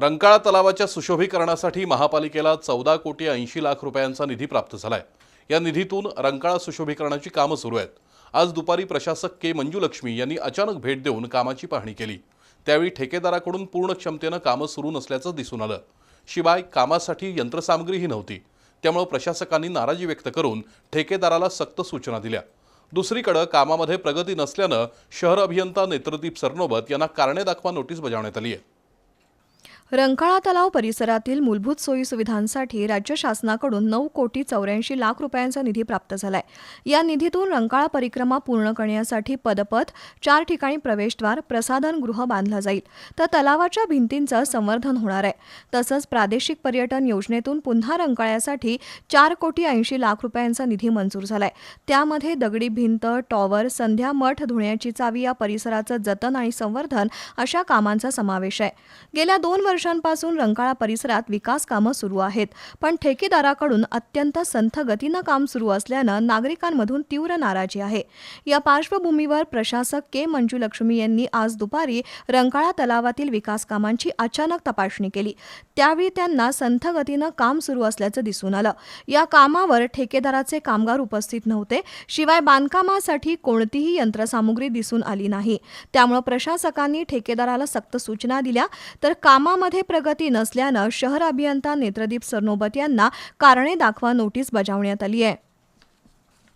रंकाळा तलावाच्या सुशोभीकरणासाठी महापालिकेला चौदा कोटी ऐंशी लाख रुपयांचा निधी प्राप्त झालाय. या निधीतून रंकाळा सुशोभीकरणाची कामं सुरू आहेत. आज दुपारी प्रशासक के मंजुलक्ष्मी यांनी अचानक भेट देऊन कामाची पाहणी केली. त्यावेळी ठेकेदाराकडून पूर्ण क्षमतेनं कामं सुरू नसल्याचं दिसून आलं. शिवाय कामासाठी यंत्रसामग्रीही नव्हती. त्यामुळे प्रशासकांनी नाराजी व्यक्त करून ठेकेदाराला सक्त सूचना दिल्या. दुसरीकडं कामामध्ये प्रगती नसल्यानं शहर अभियंता नेत्रदीप सरनोबत यांना कारणे दाखवा नोटीस बजावण्यात आली आहे रंकाळा तलाव परिसरातील मूलभूत सोयी सुविधांसाठी राज्य शासनाकडून नऊ कोटी चौऱ्याऐंशी लाख रुपयांचा निधी प्राप्त झालाय. या निधीतून रंकाळा परिक्रमा पूर्ण करण्यासाठी पदपथ चार ठिकाणी प्रवेशद्वार प्रसाधनगृह बांधलं जाईल. तर तलावाच्या भिंतींचं संवर्धन होणार आहे. तसंच प्रादेशिक पर्यटन योजनेतून पुन्हा रंकाळ्यासाठी चार कोटी ऐंशी लाख रुपयांचा निधी मंजूर झालाय. त्यामध्ये दगडी भिंत टॉवर संध्या मठ धुण्याची चावी या परिसराचं जतन आणि संवर्धन अशा कामांचा समावेश आहे. गेल्या दोन वर्ष वर्षांपासून रंकाळा परिसरात विकास कामं सुरू आहेत. पण ठेकेदाराकडून अत्यंत संथ गतीनं काम सुरू असल्यानं नागरिकांमधून तीव्र नाराजी आहे. या पार्श्वभूमीवर प्रशासक के. मंजुलक्ष्मी यांनी आज दुपारी रंकाळा तलावातील विकास कामांची अचानक तपासणी केली. त्यावेळी त्यांना संथ गतीनं काम सुरू असल्याचं दिसून आलं. या कामावर ठेकेदाराचे कामगार उपस्थित नव्हते. शिवाय बांधकामासाठी कोणतीही यंत्रसामुग्री दिसून आली नाही. त्यामुळे प्रशासकांनी ठेकेदाराला सक्त सूचना दिल्या. तर कामामध्ये कामामध्ये प्रगती नसल्यानं शहर अभियंता नेत्रदीप सरनोबत यांना कारणे दाखवा नोटीस बजावण्यात आली आहे.